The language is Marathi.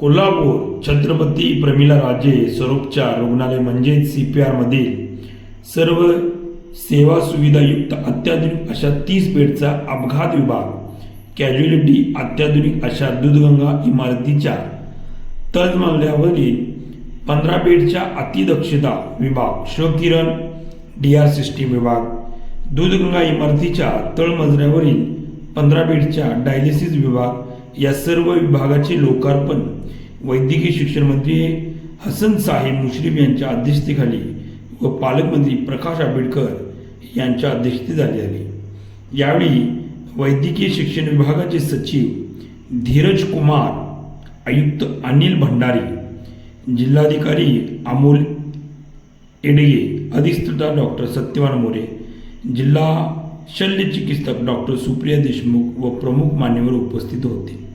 कोल्हापूर छत्रपती प्रमिला राजे स्वरूपच्या रुग्णालय म्हणजेच सी पी आरमधील सर्व सेवा सुविधायुक्त अत्याधुनिक अशा तीस बेडचा अपघात विभाग कॅज्युअलिटी अत्याधुनिक अशा दूधगंगा इमारतीच्या तजमल्यावरील पंधरा बेडच्या अतिदक्षता विभाग शिवकिरण डी आर सिस्टीम विभाग दूधगंगा इमारतीच्या तळमजल्यावरील पंधरा बेडच्या डायलिसिस विभाग या सर्व विभागाचे लोकार्पण वैद्यकीय शिक्षण मंत्री हसन साहेब मुश्रीफ यांच्या अध्यक्षतेखाली व पालकमंत्री प्रकाश आंबेडकर यांच्या अध्यक्षते झाली. यावेळी वैद्यकीय शिक्षण विभागाचे सचिव धीरज कुमार आयुक्त अनिल भंडारी जिल्हाधिकारी अमोल एडगे अधिष्ठता डॉक्टर सत्यवान मोरे जिल्हा शल्य चिकित्सक डॉक्टर सुप्रिया देशमुख व प्रमुख मान्यवर उपस्थित होते.